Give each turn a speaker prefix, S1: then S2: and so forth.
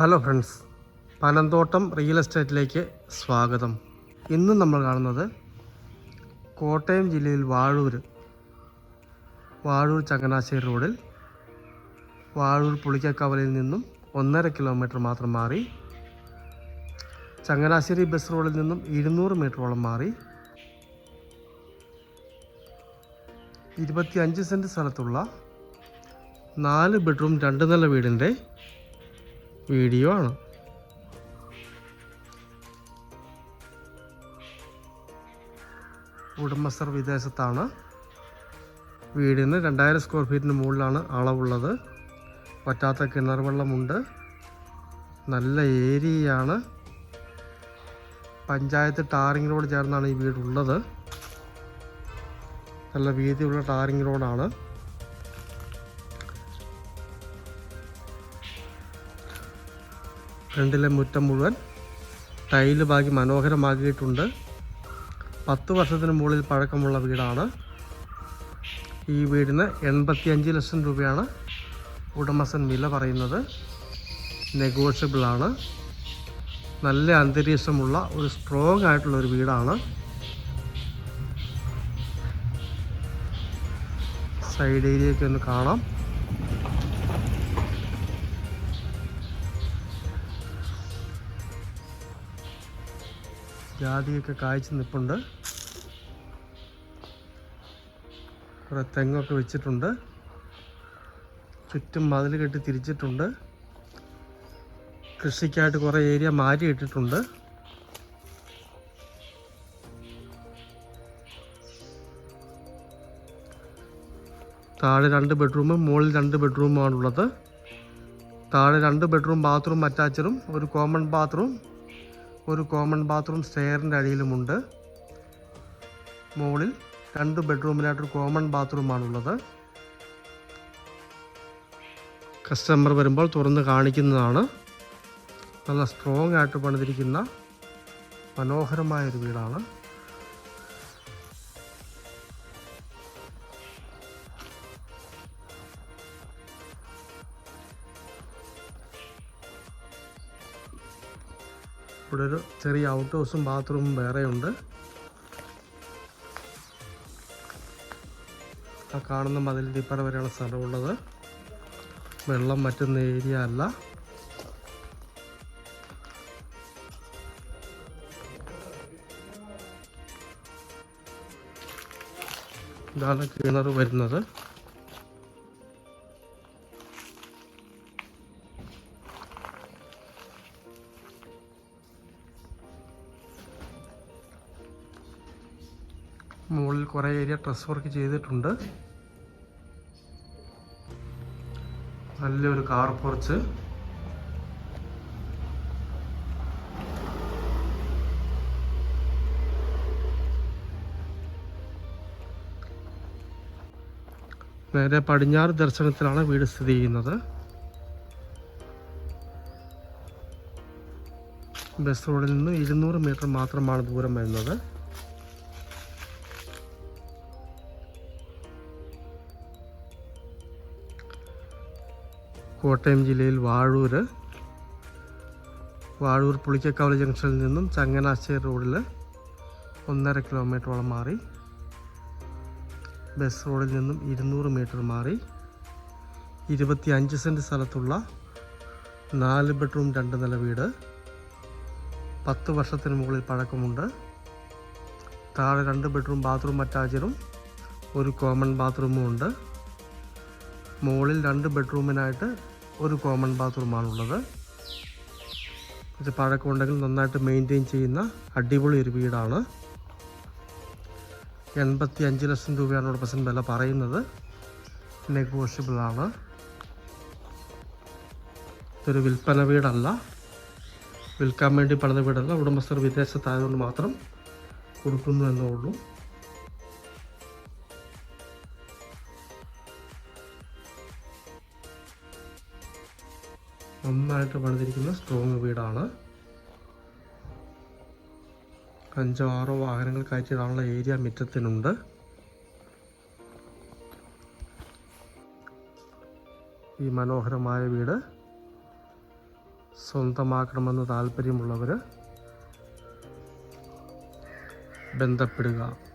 S1: Hello friends Panamthottam real എസ്റ്റേറ്റിലേക്ക് സ്വാഗതം. ഇന്ന് നമ്മൾ കാണുന്നത് കോട്ടയം ജില്ലയിൽ വാഴൂർ വാഴൂർ ചങ്ങനാശ്ശേരി റോഡിൽ വാഴൂർ പുളിക്കക്കവലയിൽ നിന്നും ഒന്നര കിലോമീറ്റർ മാത്രം മാറി ചങ്ങനാശ്ശേരി ബസ് റോഡിൽ നിന്നും ഇരുന്നൂറ് മീറ്ററോളം മാറി ഇരുപത്തിയഞ്ച് സെന്റ് സ്ഥലത്തുള്ള നാല് ബെഡ്റൂം രണ്ട് നില വീടിന്റെ വീഡിയോ ആണ് ഉടമസ്ഥർ വിദേശത്താണ്. വീടിന് രണ്ടായിരം സ്ക്വയർ ഫീറ്റിന് മുകളിലാണ് അളവുള്ളത്. പറ്റാത്ത കിണർ വെള്ളമുണ്ട് നല്ല ഏരിയയാണ്. പഞ്ചായത്ത് ടാറിംഗ് റോഡ് ചേർന്നാണ് ഈ വീടുള്ളത്. നല്ല വീതിയുള്ള ടാറിംഗ് റോഡാണ്. ഫ്രണ്ടിലെ മുറ്റം മുഴുവൻ ടൈൽ ബാക്കി മനോഹരമാക്കിയിട്ടുണ്ട്. പത്ത് വർഷത്തിന് മുകളിൽ പഴക്കമുള്ള വീടാണ്. ഈ വീടിന് എൺപത്തിയഞ്ച് ലക്ഷം രൂപയാണ് ഉടമസ്ഥൻ വില പറയുന്നത്. നെഗോഷ്യബിളാണ് നല്ല അന്തരീക്ഷമുള്ള ഒരു സ്ട്രോങ് ആയിട്ടുള്ള ഒരു വീടാണ്. സൈഡ് ഏരിയയൊക്കെ ഒന്ന് കാണാം. ജാതിയൊക്കെ കായ്ച്ച് നിൽപ്പുണ്ട് കുറേ തെങ്ങൊക്കെ വെച്ചിട്ടുണ്ട്. ചുറ്റും മതിൽ കെട്ടി തിരിച്ചിട്ടുണ്ട്. കൃഷിക്കായിട്ട് കുറേ ഏരിയ മാറ്റി ഇട്ടിട്ടുണ്ട്. താഴെ രണ്ട് ബെഡ്റൂമും മുകളിൽ രണ്ട് ബെഡ്റൂമാണുള്ളത് താഴെ രണ്ട് ബെഡ്റൂം ബാത്റൂം അറ്റാച്ചറും ഒരു കോമൺ ബാത്റൂം ഒരു കോമൺ ബാത്റൂം സ്റ്റെയറിന്റെ അടിയിലുമുണ്ട്. മുകളിൽ രണ്ട് ബെഡ്റൂമിലായിട്ടൊരു കോമൺ ബാത്റൂമാണുള്ളത്. കസ്റ്റമർ വരുമ്പോൾ തുറന്ന് കാണിക്കുന്നതാണ്. നല്ല സ്ട്രോങ് ആയിട്ട് പണിതിരിക്കുന്ന മനോഹരമായൊരു വീടാണ്. ഇവിടെ ഒരു ചെറിയ ഔട്ട് ഹൗസും ബാത്റൂമും വേറെയുണ്ട് ആ കാണുന്ന മതിലിന്റെ ഇപ്പറ വരെയാണ് സ്ഥലമുള്ളത്. വെള്ളം പറ്റുന്ന ഏരിയ അല്ല. ഇതാണ് കിണർ വരുന്നത്. മുകളിൽ കുറേ ഏരിയ ഡ്രസ് വർക്ക് ചെയ്തിട്ടുണ്ട്. നല്ലൊരു കാർ പോർച്ച്. നേരെ പടിഞ്ഞാറ് ദർശനത്തിലാണ് വീട് സ്ഥിതി ചെയ്യുന്നത്. ബസ് റോഡിൽ നിന്ന് ഇരുന്നൂറ് മീറ്റർ മാത്രമാണ് ദൂരം വരുന്നത്. കോട്ടയം ജില്ലയിൽ വാഴൂർ വാഴൂർ പുളിക്കക്കാവ് ജംഗ്ഷനിൽ നിന്നും ചങ്ങനാശ്ശേരി റോഡിൽ ഒന്നര കിലോമീറ്ററോളം മാറി. ബസ് റോഡിൽ നിന്നും ഇരുന്നൂറ് മീറ്റർ മാറി. ഇരുപത്തി അഞ്ച് സെന്റ് സ്ഥലത്തുള്ള നാല് ബെഡ്റൂം രണ്ട് നില വീട്. പത്ത് വർഷത്തിന് മുകളിൽ പഴക്കമുണ്ട്. താഴെ രണ്ട് ബെഡ്റൂം ബാത്റൂം അറ്റാച്ചറും ഒരു കോമൺ ബാത്റൂമും ഉണ്ട് മുകളിൽ രണ്ട് ബെഡ്റൂമിനായിട്ട് ഒരു കോമൺ ബാത്റൂമാണുള്ളത് ഇത് പഴക്കമുണ്ടെങ്കിൽ നന്നായിട്ട് മെയിന്റെയിൻ ചെയ്യുന്ന അടിപൊളി ഒരു വീടാണ്. എൺപത്തി അഞ്ച് ലക്ഷം രൂപയാണ് ഉടമസ്ഥൻ വില പറയുന്നത്. നെഗോഷ്യബിൾ ആണ്. ഇതൊരു വിൽപ്പന വീടല്ല. വിൽക്കാൻ വേണ്ടി പണിത വീടല്ല. ഉടമസ്ഥർ വിദേശത്തായതുകൊണ്ട് മാത്രം കൊടുക്കുന്നു എന്നേ ഉള്ളൂ നന്നായിട്ട് പണിതിരിക്കുന്ന സ്ട്രോങ് വീടാണ്. അഞ്ചോ ആറോ വാഹനങ്ങൾ കയറ്റിയിടാനുള്ള ഏരിയ മുറ്റത്തിനുണ്ട്. ഈ മനോഹരമായ വീട് സ്വന്തമാക്കണമെന്ന് താല്പര്യമുള്ളവർ ബന്ധപ്പെടുക.